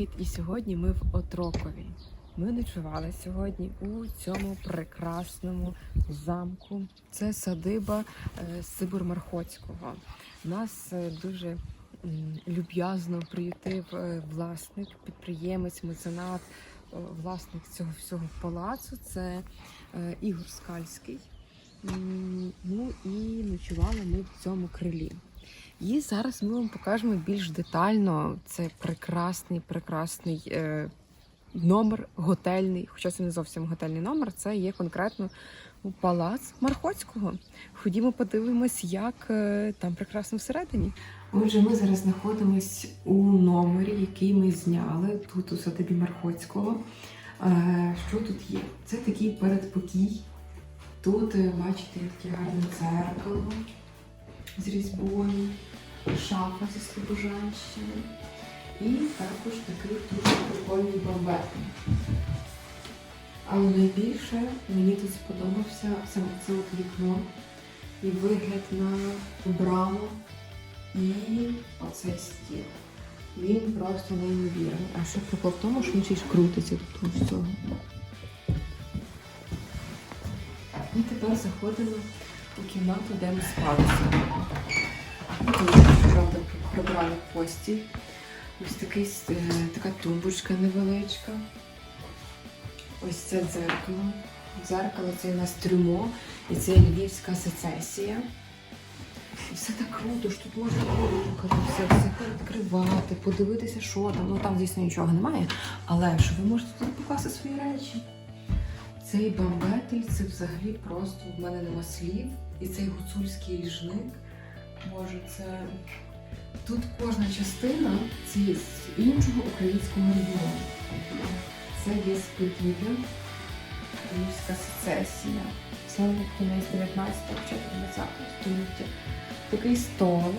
Привіт! І сьогодні ми в Отрокові. Ми ночували сьогодні у цьому прекрасному замку. Це садиба е, Сибур-Мархоцького. Нас е, дуже люб'язно приютив е, власник, підприємець, меценат, власник цього всього палацу. Це Ігор Скальський. Ну і ночували ми в цьому крилі. І зараз ми вам покажемо більш детально. Це прекрасний, прекрасний е, номер готельний, хоча це не зовсім готельний номер, це є конкретно палац Мархоцького. Ходімо, подивимось, як е, там прекрасно всередині. Отже, ми зараз знаходимось у номері, який ми зняли тут у садибі Мархоцького. Е, що тут є? Це такий передпокій. Тут, е, бачите, таке гарне дзеркало з різьбою, шафа зі слобожанщини і також такий дуже прикольний бомбет. Але найбільше мені тут сподобався саме це от вікно і вигляд на браму і оцей стіл. Він просто неймовірний. А що прикол в тому, що він ще й крутиться тут у всього. І тепер заходимо у кімнату, де ми спали сьогодні. Тут, правда, прибрали постіль. Ось такий, е, така тумбочка невеличка. Ось це дзеркало. Дзеркало це у нас трюмо, і це львівська сецесія. І все так круто, що тут можна порухати, все, все відкривати, подивитися, що там. Ну там, звісно, нічого немає, але що ви можете тут покласти свої речі. Цей бамбетель це взагалі просто в мене нема слів. І цей гуцульський ліжник. Боже, це тут кожна частина це з іншого українського регіону. Це є сподів'я, Львівська сецесія. Це кінець 19-го, початку 20-го століття. Такий стол,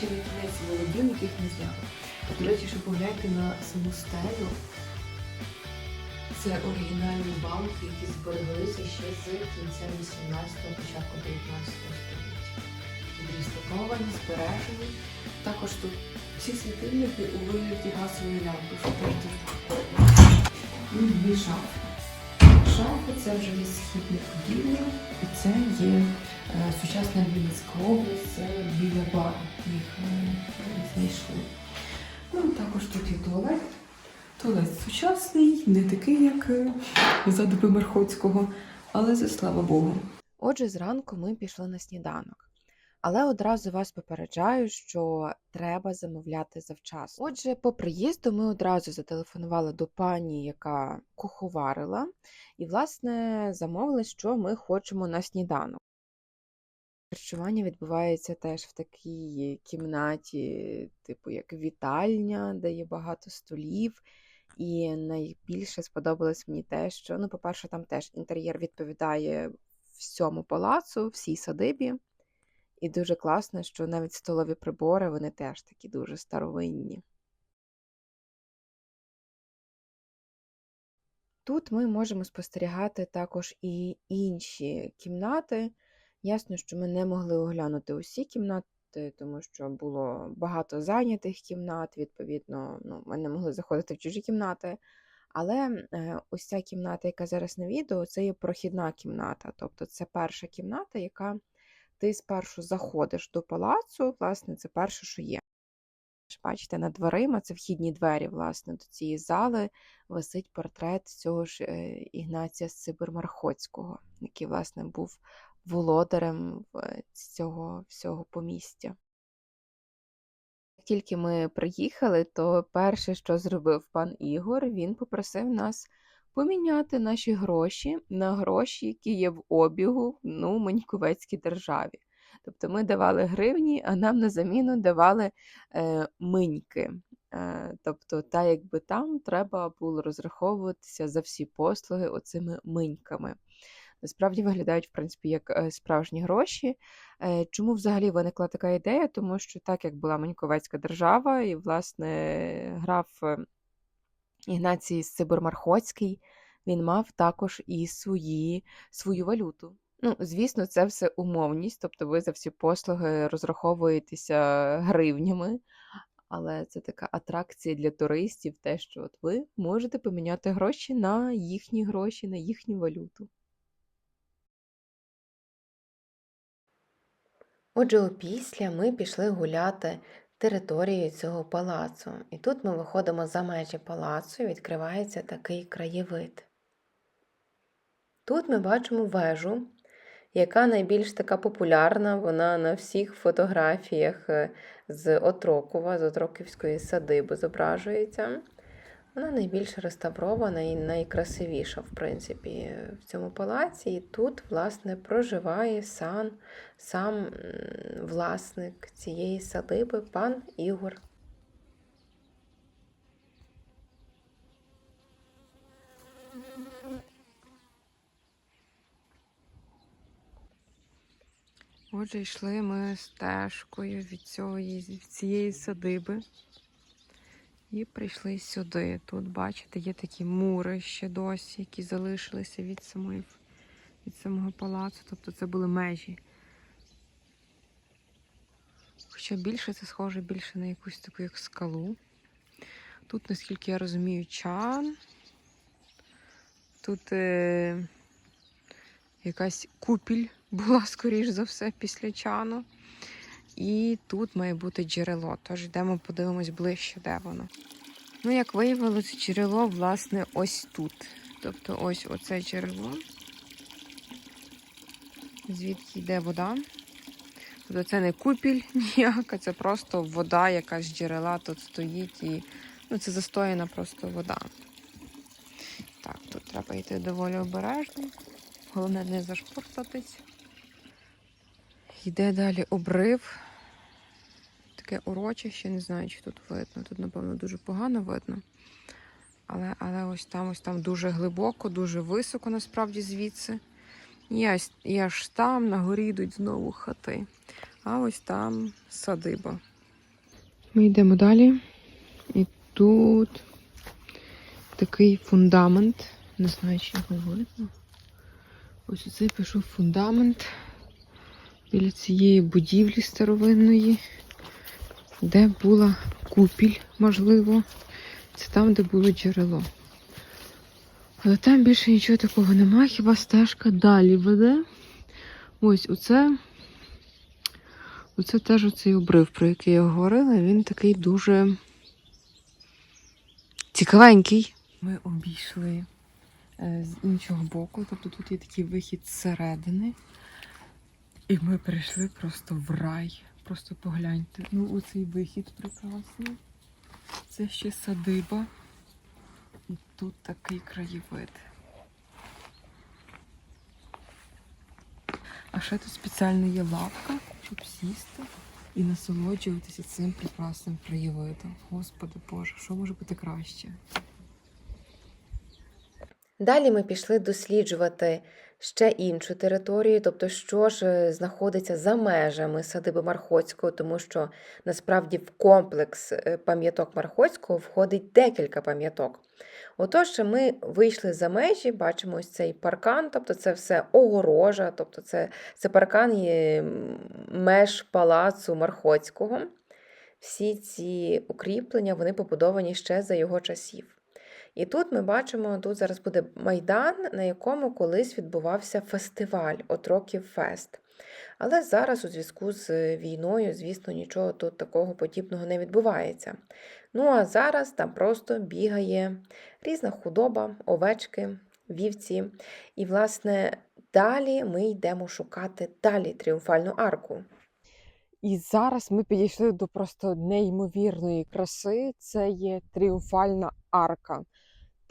чи не кінець володін, яких не зняли. До речі, що погляньте на саму стелю. Це оригінальні балки, які збереглися ще з кінця 18-го, початку 19 століття. Відреставровані, збережені. Також тут всі світильники у вигляді газової прикольно. І дві шафи. Шафи це вже є східних будівля, і це є е, сучасна Вінницька область, це біля бару. Їх е, знайшли. Ну, також тут є туалет. Туалет сучасний, не такий, як е, за доби Мархоцького, але це слава Богу. Отже, зранку ми пішли на сніданок. Але одразу вас попереджаю, що треба замовляти завчасно. Отже, по приїзду ми одразу зателефонували до пані, яка куховарила, і, власне, замовили, що ми хочемо на сніданок. Харчування відбувається теж в такій кімнаті, типу як вітальня, де є багато столів. І найбільше сподобалось мені те, що, ну, по-перше, там теж інтер'єр відповідає всьому палацу, всій садибі. І дуже класно, що навіть столові прибори вони теж такі дуже старовинні. Тут ми можемо спостерігати також і інші кімнати. Ясно, що ми не могли оглянути усі кімнати, тому що було багато зайнятих кімнат, відповідно, ну, ми не могли заходити в чужі кімнати. Але е, ось ця кімната, яка зараз на відео, це є прохідна кімната. Тобто це перша кімната, яка ти спершу заходиш до палацу, власне, це перше, що є. Бачите, над дверима, це вхідні двері, власне, до цієї зали висить портрет цього ж е, Ігнація Сибирмархоцького, який, власне, був володарем в- цього всього помістя. Як тільки ми приїхали, то перше, що зробив пан Ігор, він попросив нас поміняти наші гроші на гроші, які є в обігу в ну, Маньковецькій державі. Тобто ми давали гривні, а нам на заміну давали е, миньки. Е, тобто, та якби там треба було розраховуватися за всі послуги оцими миньками. Насправді виглядають, в принципі, як е, справжні гроші. Е, Чому взагалі виникла така ідея? Тому що так як була Маньковецька держава, і, власне, граф е, Ігнацій Сибирмархоцький, він мав також і свої, свою валюту. Ну, звісно, це все умовність, тобто ви за всі послуги розраховуєтеся гривнями, але це така атракція для туристів, те, що от ви можете поміняти гроші на їхні гроші, на їхню валюту. Отже, опісля ми пішли гуляти територією цього палацу. І тут ми виходимо за межі палацу і відкривається такий краєвид. Тут ми бачимо вежу, яка найбільш така популярна, вона на всіх фотографіях е, з Отрокова, з Отроківської садиби зображується. Вона найбільш реставрована і найкрасивіша, в принципі, в цьому палаці. І тут, власне, проживає сам, сам власник цієї садиби, пан Ігор. Отже, йшли ми стежкою від цієї, від цієї садиби і прийшли сюди. Тут, бачите, є такі мури ще досі, які залишилися від, самої, від самого палацу. Тобто це були межі. Хоча більше це схоже більше на якусь таку як скалу. Тут, наскільки я розумію, чан. Тут е, якась купіль була, скоріш за все, після чану. І тут має бути джерело. Тож йдемо, подивимось ближче, де воно. Ну, як виявилося, джерело, власне, ось тут. Тобто ось оце джерело, звідки йде вода. Тобто це не купіль ніяка, це просто вода, яка з джерела тут стоїть і ну, це застояна просто вода. Так, тут треба йти доволі обережно. Головне не зашпортатись. Йде далі обрив. Таке урочище, не знаю, чи тут видно. Тут, напевно, дуже погано видно. Але, але ось там, ось там дуже глибоко, дуже високо насправді звідси. І аж, і там на горі йдуть знову хати. А ось там садиба. Ми йдемо далі. І тут такий фундамент. Не знаю, чи його видно. Ось оцей пішов фундамент біля цієї будівлі старовинної, де була купіль, можливо. Це там, де було джерело. Але там більше нічого такого немає, хіба стежка далі веде. Ось оце. Оце теж оцей обрив, про який я говорила. Він такий дуже цікавенький. Ми обійшли е, з іншого боку, тобто тут є такий вихід зсередини. І ми прийшли просто в рай. Просто погляньте. Ну, оцей вихід прекрасний. Це ще садиба. І тут такий краєвид. А ще тут спеціально є лавка, щоб сісти і насолоджуватися цим прекрасним краєвидом. Господи Боже, що може бути краще? Далі ми пішли досліджувати ще іншу територію, тобто, що ж е, знаходиться за межами садиби Мархоцького, тому що насправді в комплекс е, пам'яток Мархоцького входить декілька пам'яток. Отож, ми вийшли за межі, бачимо ось цей паркан, тобто це все огорожа, тобто це, це паркан є меж палацу Мархоцького. Всі ці укріплення вони побудовані ще за його часів. І тут ми бачимо, тут зараз буде майдан, на якому колись відбувався фестиваль Отроків Фест. Але зараз, у зв'язку з війною, звісно, нічого тут такого подібного не відбувається. Ну а зараз там просто бігає різна худоба, овечки, вівці. І, власне, далі ми йдемо шукати далі тріумфальну арку. І зараз ми підійшли до просто неймовірної краси. Це є тріумфальна арка.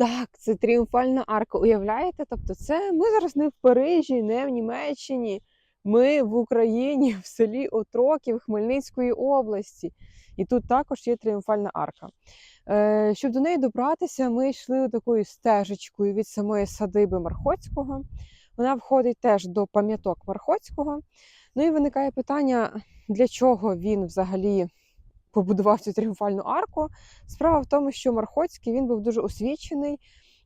Так, це тріумфальна арка. Уявляєте? Тобто, це ми зараз не в Парижі, не в Німеччині. Ми в Україні, в селі Отроків Хмельницької області. І тут також є тріумфальна арка. Е, щоб до неї добратися, ми йшли такою стежечкою від самої садиби Мархоцького. Вона входить теж до пам'яток Мархоцького. Ну і виникає питання, для чого він взагалі побудував цю тріумфальну арку. Справа в тому, що Мархоцький він був дуже освічений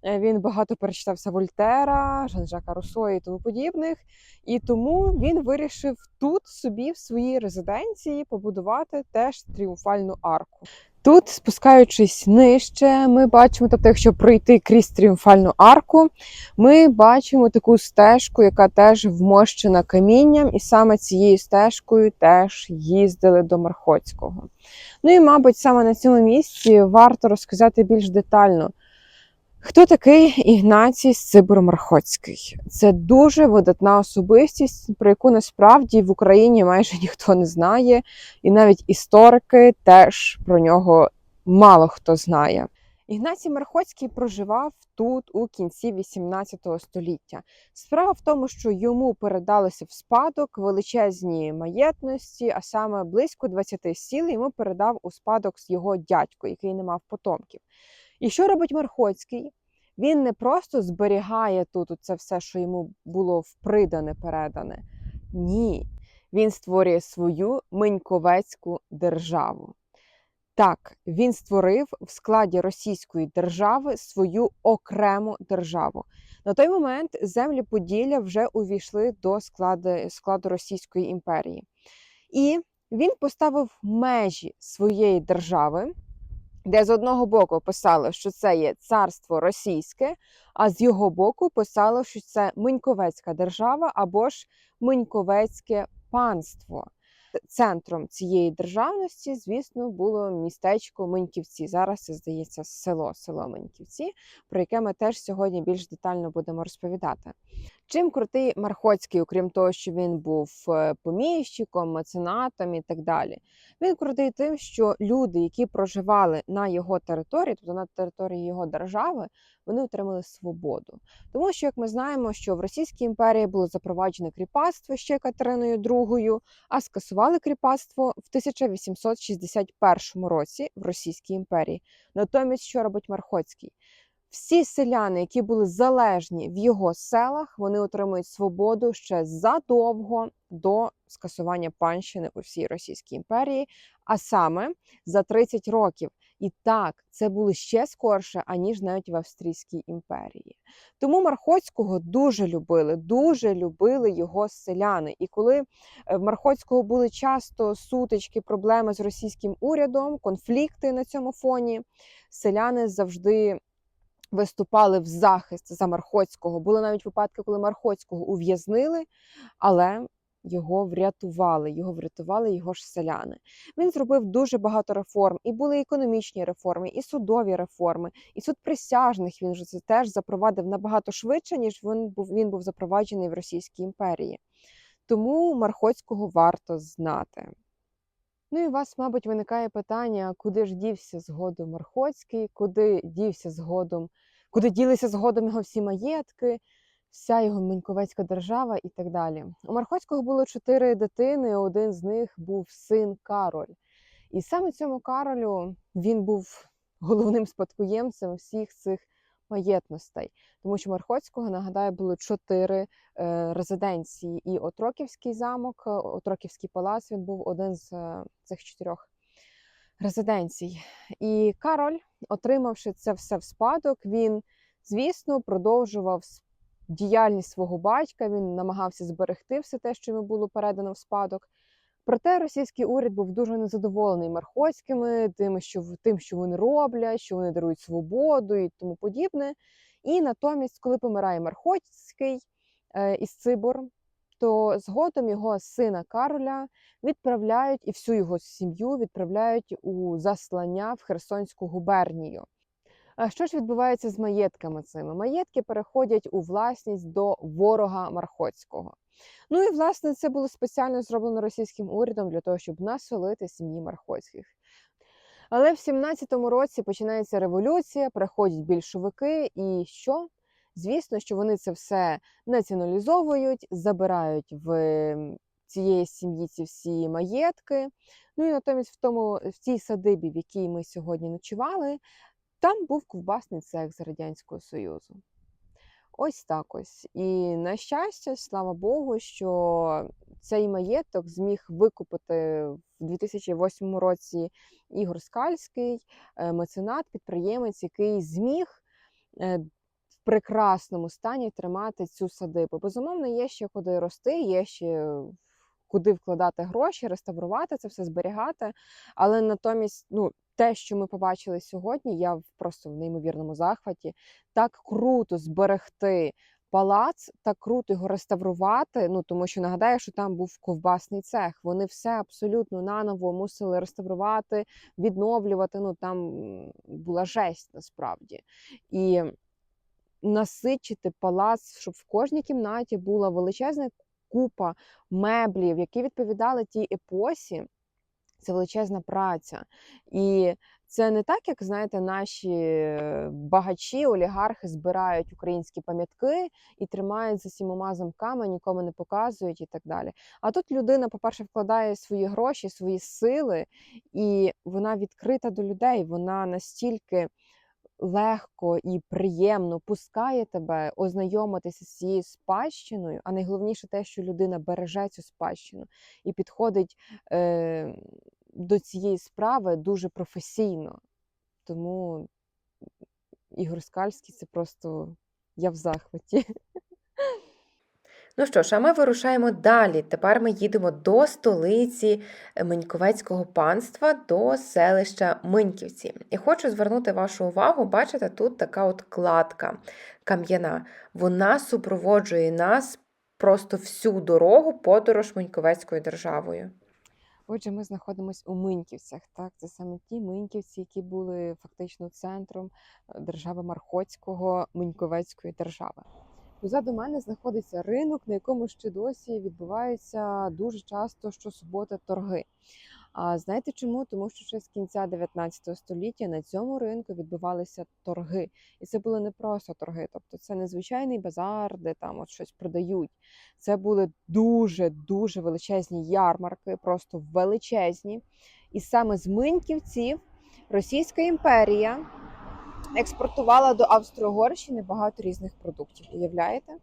Е, Він багато перечитався Вольтера, Жан-Жака Руссо і тому подібних. І тому він вирішив тут собі в своїй резиденції побудувати теж тріумфальну арку. Тут, спускаючись нижче, ми бачимо, тобто, якщо пройти крізь тріумфальну арку, ми бачимо таку стежку, яка теж вмощена камінням, і саме цією стежкою теж їздили до Мархоцького. Ну і, мабуть, саме на цьому місці варто розказати більш детально. Хто такий Ігнацій Сибиро-Мархоцький? Це дуже видатна особистість, про яку насправді в Україні майже ніхто не знає, і навіть історики теж про нього мало хто знає. Ігнацій Мархоцький проживав тут у кінці 18 століття. Справа в тому, що йому передалися в спадок величезні маєтності, а саме близько 20 сіл йому передав у спадок його дядько, який не мав потомків. І що робить Мархоцький? Він не просто зберігає тут це все, що йому було впридане, передане. Ні, він створює свою Миньковецьку державу. Так, він створив в складі Російської держави свою окрему державу. На той момент землі Поділля вже увійшли до складу, складу Російської імперії. І він поставив межі своєї держави, де з одного боку писало, що це є царство російське, а з його боку писало, що це Миньковецька держава або ж Миньковецьке панство. Центром цієї державності, звісно, було містечко Миньківці. Зараз це здається село, село Миньківці, про яке ми теж сьогодні більш детально будемо розповідати. Чим крутий Мархоцький, окрім того, що він був е, поміщиком, меценатом і так далі. Він крутий тим, що люди, які проживали на його території, тобто на території його держави, вони отримали свободу. Тому що, як ми знаємо, що в Російській імперії було запроваджене кріпацтво ще Катериною II, а скасували кріпацтво в 1861 році в Російській імперії. Натомість, що робить Мархоцький? Всі селяни, які були залежні в його селах, вони отримують свободу ще задовго до скасування панщини у всій Російській імперії, а саме за 30 років. І так, це було ще скорше, аніж навіть в Австрійській імперії. Тому Мархоцького дуже любили, дуже любили його селяни. І коли е, в Мархоцького були часто сутички, проблеми з російським урядом, конфлікти на цьому фоні, селяни завжди виступали в захист за Мархоцького. Були навіть випадки, коли Мархоцького ув'язнили, але його врятували. Його врятували його ж селяни. Він зробив дуже багато реформ. І були економічні реформи, і судові реформи, і суд присяжних він же це теж запровадив набагато швидше, ніж він був він був запроваджений в Російській імперії. Тому Мархоцького варто знати. Ну і у вас, мабуть, виникає питання, куди ж дівся згодом Мархоцький, куди дівся згодом, куди ділися згодом його всі маєтки, вся його Миньковецька держава і так далі. У Мархоцького було чотири дитини, один з них був син Кароль. І саме цьому Каролю він був головним спадкоємцем всіх цих маєтностей. Тому що Мархоцького, нагадаю, було чотири е, резиденції. І Отроківський замок, е, Отроківський палац він був один з е, цих чотирьох резиденцій. І Кароль, отримавши це все в спадок, він, звісно, продовжував діяльність свого батька. Він намагався зберегти все те, що йому було передано в спадок. Проте російський уряд був дуже незадоволений Мархоцькими, тим, що тим, що вони роблять, що вони дарують свободу і тому подібне. І натомість, коли помирає Мархоцький е, із Цибор, то згодом його сина Кароля відправляють і всю його сім'ю відправляють у заслання в Херсонську губернію. А що ж відбувається з маєтками цими? Маєтки переходять у власність до ворога Мархоцького. Ну і власне це було спеціально зроблено російським урядом для того, щоб насолити сім'ї Мархоцьких. Але в 17-му році починається революція, приходять більшовики, і що? Звісно, що вони це все націоналізовують, забирають в цієї сім'ї ці всі маєтки. Ну і натомість в тому в цій садибі, в якій ми сьогодні ночували, там був ковбасний цех з Радянського Союзу. Ось так ось. І на щастя, слава Богу, що цей маєток зміг викупити в 2008 році Ігор Скальський, е, меценат, підприємець, який зміг е, прекрасному стані тримати цю садибу. Безумовно, є ще куди рости, є ще куди вкладати гроші, реставрувати це все, зберігати. Але натомість, ну, те, що ми побачили сьогодні, я просто в неймовірному захваті. Так круто зберегти палац, так круто його реставрувати. Ну тому що нагадаю, що там був ковбасний цех. Вони все абсолютно наново мусили реставрувати, відновлювати. Ну там була жесть насправді. І насичити палац, щоб в кожній кімнаті була величезна купа меблів, які відповідали тій епосі. Це величезна праця. І це не так, як знаєте, наші е, багачі, олігархи збирають українські пам'ятки і тримають за сімома замками, нікому не показують і так далі. А тут людина, по-перше, вкладає свої гроші, свої сили, і вона відкрита до людей. Вона настільки легко і приємно пускає тебе ознайомитися з цією спадщиною, а найголовніше те, що людина береже цю спадщину і підходить е, до цієї справи дуже професійно. Тому Ігор Скальський це просто я в захваті. Ну що ж, а ми вирушаємо далі. Тепер ми їдемо до столиці Миньковецького панства, до селища Миньківці. І хочу звернути вашу увагу, бачите, тут така от кладка кам'яна. Вона супроводжує нас просто всю дорогу подорож Миньковецькою державою. Отже, ми знаходимося у Миньківцях. Так, це саме ті Миньківці, які були фактично центром е, держави Мархоцького Миньковецької держави. Позаду мене знаходиться ринок, на якому ще досі відбуваються дуже часто щосуботи торги. А знаєте чому? Тому що ще з кінця 19 століття на цьому ринку відбувалися торги, і це були не просто торги, тобто це не звичайний базар, де там от щось продають. Це були дуже дуже величезні ярмарки, просто величезні. І саме з Миньківців Російська імперія експортувала до Австро-Угорщини багато різних продуктів. Уявляєте?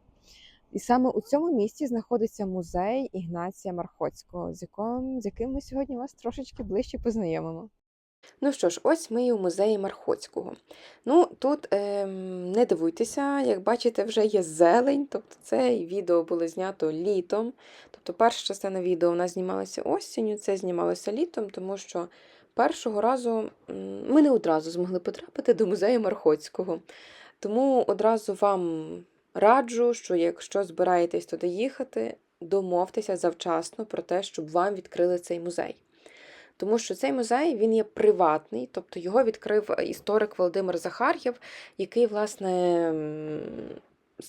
І саме у цьому місці знаходиться музей Ігнація Мархоцького, з яким, з яким ми сьогодні вас трошечки ближче познайомимо. Ну що ж, ось ми і у музеї Мархоцького. Ну, тут ем, не дивуйтеся, як бачите, вже є зелень, тобто це відео було знято літом. Тобто перша частина відео у нас знімалася осінню, це знімалося літом, тому що першого разу ми не одразу змогли потрапити до музею Мархоцького. Тому одразу вам раджу, що якщо збираєтесь туди їхати, домовтеся завчасно про те, щоб вам відкрили цей музей. Тому що цей музей він є приватний, тобто його відкрив історик Володимир Захар'єв, який, власне,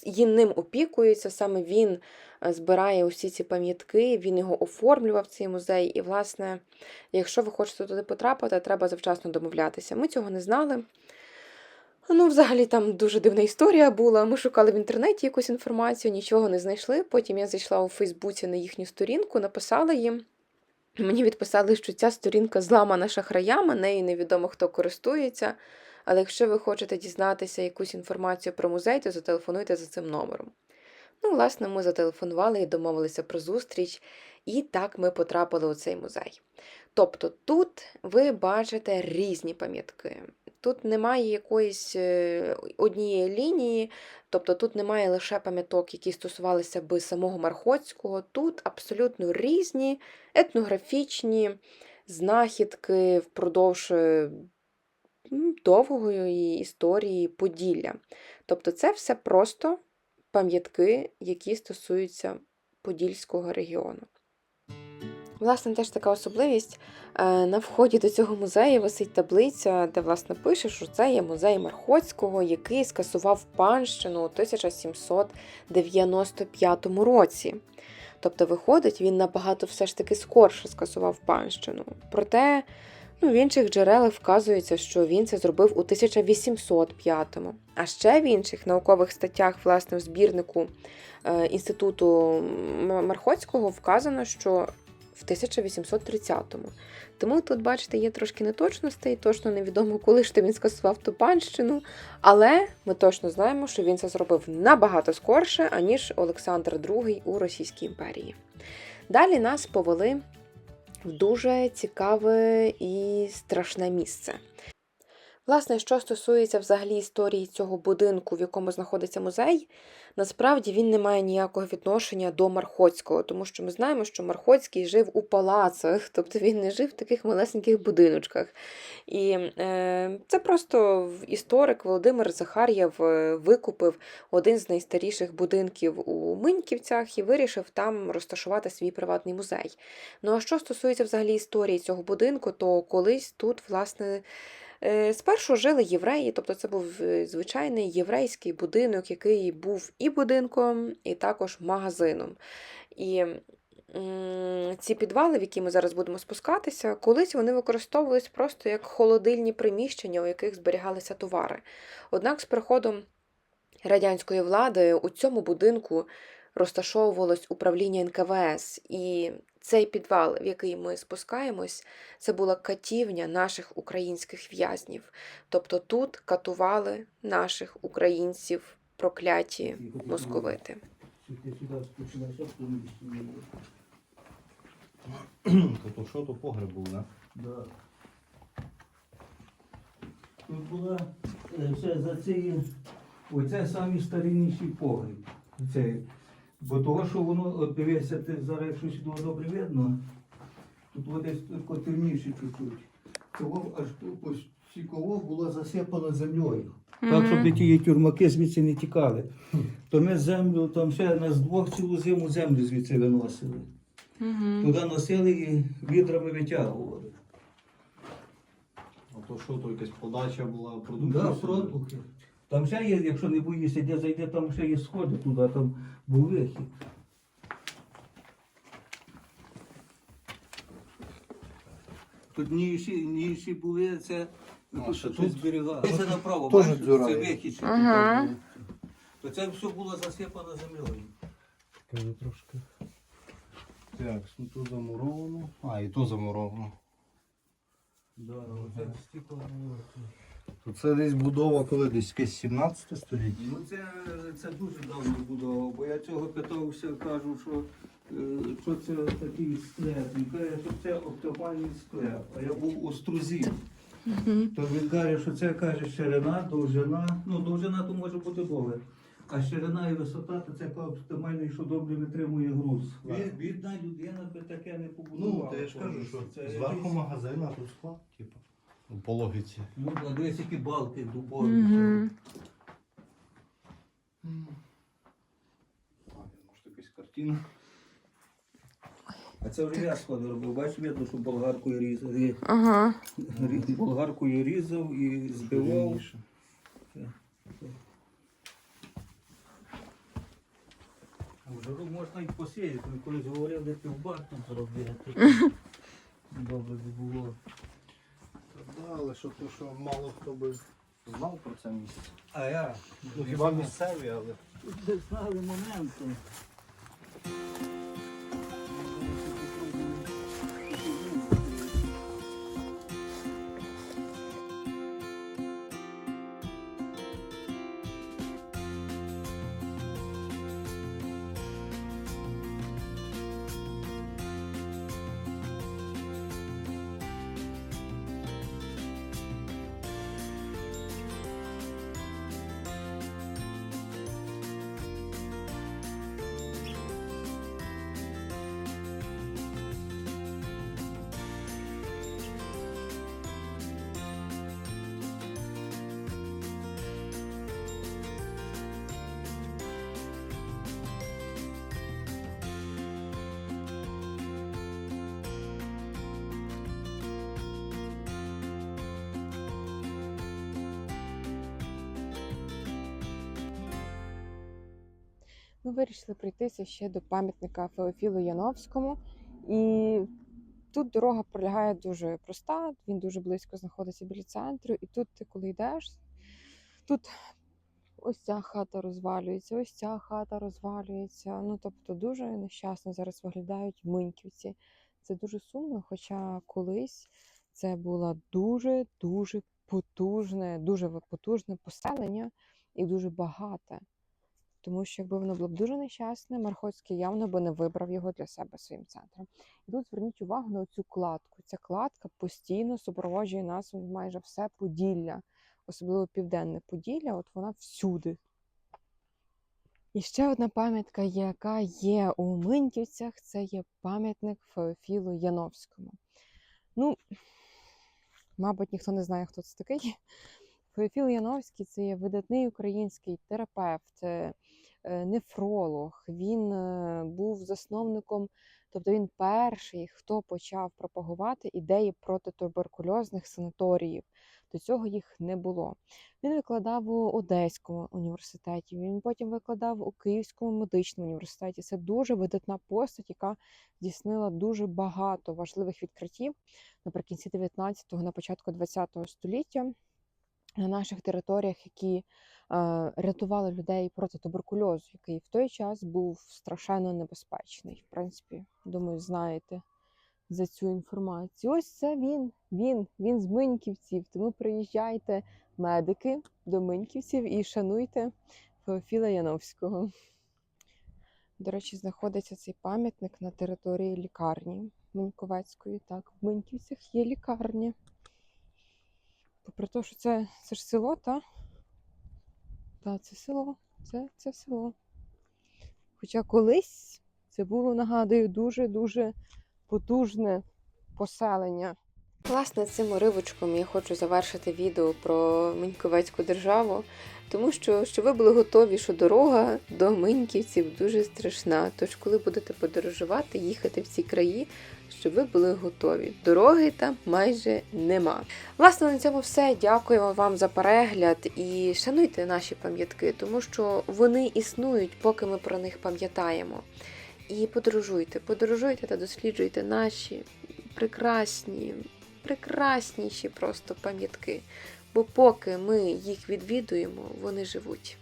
м, з- ним опікується, саме він е, збирає усі ці пам'ятки, він його оформлював цей музей. І, власне, якщо ви хочете туди потрапити, треба завчасно домовлятися. Ми цього не знали. Ну, взагалі, там дуже дивна історія була. Ми шукали в інтернеті якусь інформацію, нічого не знайшли. Потім я зайшла у Фейсбуці на їхню сторінку, написала їм. Мені відписали, що ця сторінка зламана шахраями, нею невідомо хто користується. Але якщо ви хочете дізнатися якусь інформацію про музей, то зателефонуйте за цим номером. Ну, власне, ми зателефонували і домовилися про зустріч, і так ми потрапили у цей музей. Тобто тут ви бачите різні пам'ятки. Тут немає якоїсь е, однієї лінії, тобто тут немає лише пам'яток, які стосувалися би самого Мархоцького. Тут абсолютно різні етнографічні знахідки впродовж е, довгої історії Поділля. Тобто це все просто пам'ятки, які стосуються Подільського регіону. Власне, теж така особливість. е, На вході до цього музею висить таблиця, де власне пише, що це є музей Мархоцького, який скасував панщину у 1795 році. Тобто, виходить, він набагато все ж таки скорше скасував панщину. Проте ну, в інших джерелах вказується, що він це зробив у 1805-му. А ще в інших наукових статтях, власне, в збірнику е, інституту Мархоцького вказано, що в 1830-му. Тому тут, бачите, є трошки неточностей, точно невідомо, коли ж то він скасував ту панщину. Але ми точно знаємо, що він це зробив набагато скорше, аніж Олександр II у Російській імперії. Далі нас повели в дуже цікаве і страшне місце. Власне, що стосується взагалі історії цього будинку, в якому знаходиться музей, насправді він не має ніякого відношення до Мархоцького, тому що ми знаємо, що Мархоцький жив у палацах, тобто він не жив в таких малесеньких будиночках. І е, це просто історик Володимир Захар'єв е, викупив один з найстаріших будинків у Миньківцях і вирішив там розташувати свій приватний музей. Ну а що стосується взагалі історії цього будинку, то колись тут, власне, Спершу жили євреї, тобто це був е, звичайний єврейський будинок, який був і будинком, і також магазином. І ці підвали, в які ми зараз будемо спускатися, колись вони використовувались просто як холодильні приміщення, у яких зберігалися товари. Однак з приходом радянської влади у цьому будинку розташовувалось управління НКВС, і цей підвал, в який ми спускаємось, це була катівня наших українських в'язнів. Тобто тут катували наших українців прокляті московити. То що то погреб був, да? Да. Тут була е, за цієї, оце самі старинніший погріб. Це, бо того, що воно, от дивися, ти зараз якщо сюди добре видно, тут от десь котельніше чуть-чуть. Цього аж ось сіково було засипано землею. Так, щоб ті тюрмаки звідси не тікали. То ми землю, там ще нас двох цілу зиму землю звідси виносили. Туди носили і відрами витягували. А то що, то якась подача була продуктів? Да, продукти. Там ще є, якщо не боїшся, де зайде, там ще є сходи туди, там був вихід. Тут ніші, ніші були, це А, тут тут? зберігали. Це направо, бачиш, це вихід Ага. То це все було засипано землею. Скажи трошки. Так, ну тут замуровано. А, і то замуровано. Да, оце стільки було. То це десь будова, коли десь якесь 17 століття. Ну це, це дуже давно будова, бо я цього питався, кажу, що, е, що це такий склеп. Він каже, що це оптимальний склеп. А я був у струзі. То він каже, що це каже ширина, довжина. Ну, довжина то може бути довге. А ширина і висота, то це оптимальний, що добре витримує груз. Бі- Бідна людина би таке не побудувала. Ну, то я ж кажу, що Це зверху якийсь- магазин, а тут склад, типу. Ну, По логіці. Ну, а дивись, які балки дубові. Мгм. А, може якась картина. А це вже я сходи робив. Бачиш, видно, що болгаркою різав. Рі- Ага. рі- Болгаркою різав і збивав. А жару можна і посіяти. Ми колись говорили, півбар там зробити. Добре би було. Да, але що то, що мало хто би знав про це місце. А я? Ну хіба місцеві, але. Тут знали моменту. Ми вирішили пройтися ще до пам'ятника Феофілу Яновському. І тут дорога пролягає дуже проста, він дуже близько знаходиться біля центру. І тут, ти коли йдеш, тут ось ця хата розвалюється, ось ця хата розвалюється. Ну тобто дуже нещасно зараз виглядають миньківці. Це дуже сумно, хоча колись це було дуже дуже потужне, дуже потужне поселення і дуже багате. Тому що якби воно було б дуже нещасне, Мархоцький явно би не вибрав його для себе своїм центром. І тут зверніть увагу на цю кладку. Ця кладка постійно супроводжує нас майже все Поділля. особливо південне Поділля, от вона всюди. І ще одна пам'ятка, яка є у Миньківцях, це є пам'ятник Феофілу Яновському. Ну, мабуть, ніхто не знає, хто це такий. Феофіл Яновський це є видатний український терапевт, е, нефролог. Він е, був засновником, тобто він перший, хто почав пропагувати ідеї протитуберкульозних санаторіїв. До цього їх не було. Він викладав у Одеському університеті, він потім викладав у Київському медичному університеті. Це дуже видатна постать, яка здійснила дуже багато важливих відкриттів наприкінці 19-го, на початку 20-го століття на наших територіях, які е, рятували людей проти туберкульозу, який в той час був страшенно небезпечний. В принципі, думаю, знаєте за цю інформацію. Ось це він, він, він з Миньківців. Тому приїжджайте, медики, до Миньківців і шануйте Феофіла Яновського. До речі, знаходиться цей пам'ятник на території лікарні Миньковецької. Так, в Миньківцях є лікарня. Попри те, що це, це ж село, та? Та, це село, це, це село. Хоча колись це було, нагадую, дуже-дуже потужне поселення. Власне, цим уривочком я хочу завершити відео про Міньковецьку державу, тому що, щоб ви були готові, що дорога до Миньківців дуже страшна. Тож, коли будете подорожувати, їхати в ці краї, щоб ви були готові. Дороги там майже нема. Власне, на цьому все. Дякуємо вам за перегляд і шануйте наші пам'ятки, тому що вони існують, поки ми про них пам'ятаємо. І подорожуйте, подорожуйте та досліджуйте наші прекрасні, прекрасніші просто пам'ятки. Бо поки ми їх відвідуємо, вони живуть.